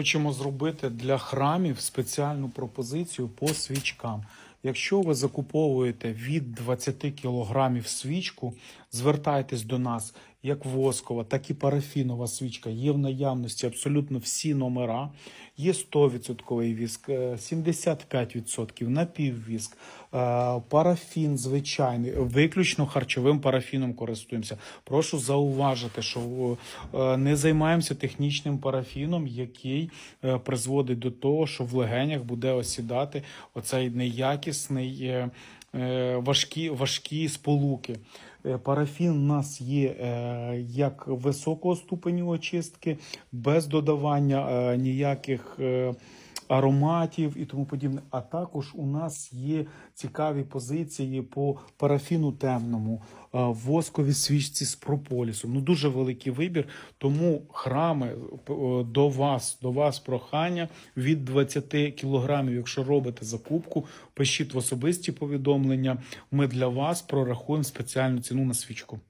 Хочемо зробити для храмів спеціальну пропозицію по свічкам. Якщо ви закуповуєте від 20 кілограмів свічку, звертайтесь до нас як воскова, так і парафінова свічка. Є в наявності абсолютно всі номера. Є 100% віск, е, 75% напіввіск, е, парафін звичайний, виключно харчовим парафіном користуємося. Прошу зауважити, що е, не займаємося технічним парафіном, який е, призводить до того, що в легенях буде осідати оцей неякісний. е, е, Важкі, важкі сполуки. Е, Парафін у нас є е, як високого ступеню очистки, без додавання е, ніяких ароматів і тому подібне. А також у нас є цікаві позиції по парафіну темному, е, воскові свічці з прополісом. Ну дуже великий вибір. Тому храми е, до вас, до вас прохання від 20 кілограмів. Якщо робите закупку, пишіть в особисті повідомлення. Ми для вас прорахуємо спеціальну ціну на свічку.